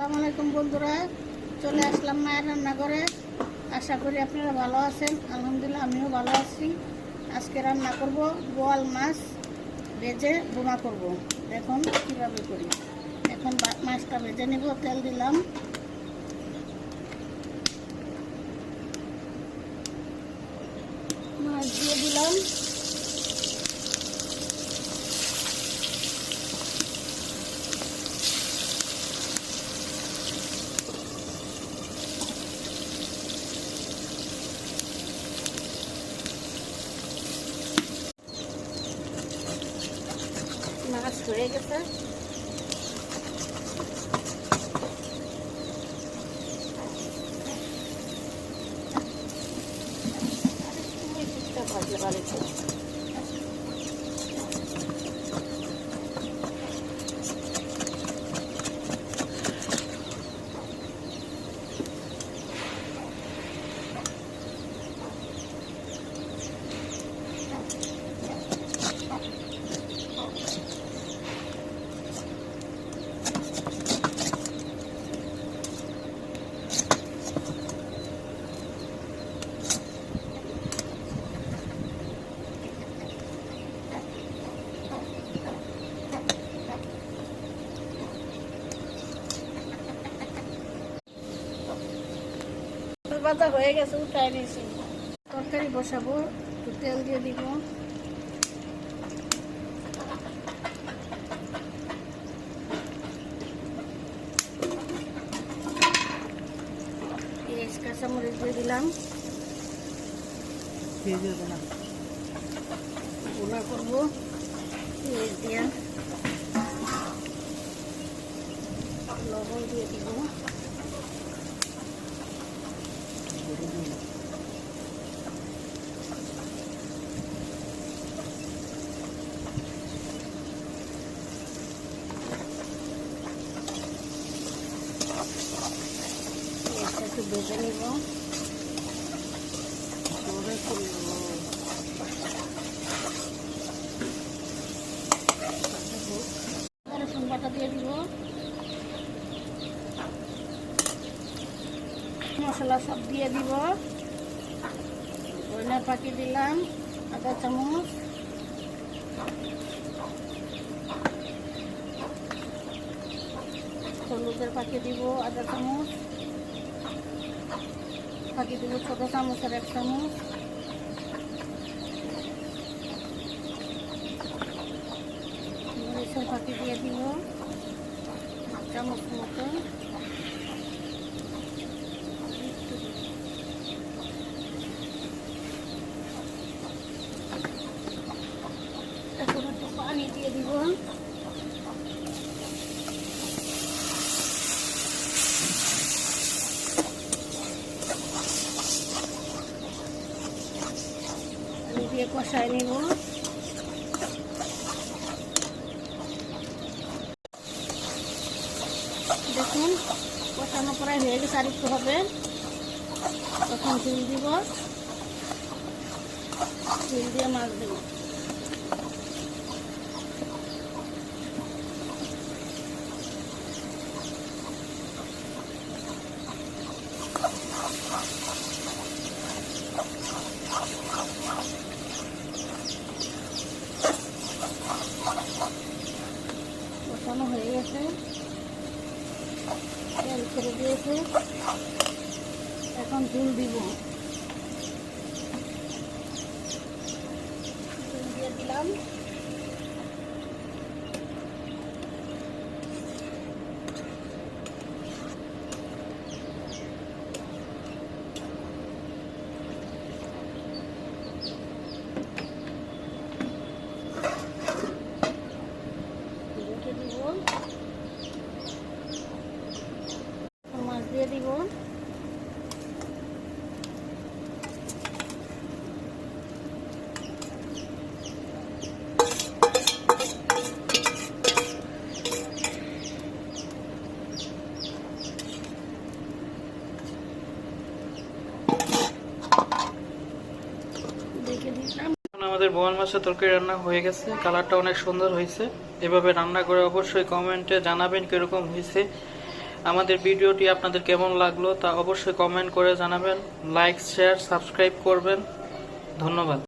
আসসালামু আলাইকুম বন্ধুরা, চলে আসলাম মায়ের রান্নাঘরে। আশা করি আপনারা ভালো আছেন। আলহামদুলিল্লাহ, আমিও ভালো আছি। আজকে রান্না করব বোয়াল মাছ ভেজে বোনা করব। এখন কীভাবে করি। এখন মাছটা ভেজে নেব, তেল দিলাম। মাছ দিয়ে দিলাম। মাছ হয়ে গেছে ভাজলে ভালো ভাজা হয়ে গেছে উঠাই নিয়েছি। তরকারি বসাবো একটু তেল দিয়ে দিব। কাঁচামরিচ দিয়ে দিলাম। বোনা করব পেঁয়াজ দিয়া। লবণ দিয়ে দিব। পেঁয়াজটা একটু ভেজে নিব সবে করব রসুন বাটা দিয়ে দিব মশলা সব দিয়ে দিব ধনিয়া পাখি দিলাম আধা চামচ হলুদের পাখি দিব আধা চামচ পাখি দেবো ছোটো চামচের এক চামচ মরিচের ফাঁকি দিয়ে দিব চামচ মতো এখন একটু পানি দিয়ে দিব পানি দিয়ে কষাই নিব। দেখুন, কষানো প্রায় হয়ে গেছে, আর একটু হবে। তখন ঝুল দিব। ঝুল দিয়ে মাছ দেবো। কষানো হয়ে গেছে তেল ছেড়ে দিয়েছে। এখন ঝুল দিব। ঝুল দিয়ে দিলাম রেখে দিব মাছ দিয়ে দিব দেখে দিলাম এখন আমাদের বোয়াল মাছের তরকারি রান্না হয়ে গেছে। কালারটা অনেক সুন্দর হয়েছে। এভাবে রান্না করে অবশ্যই কমেন্টে জানাবেন কীরকম হয়েছে। আমাদের ভিডিওটি আপনাদের কেমন লাগল তা অবশ্যই কমেন্ট করে জানাবেন। লাইক, শেয়ার, সাবস্ক্রাইব করবেন। ধন্যবাদ।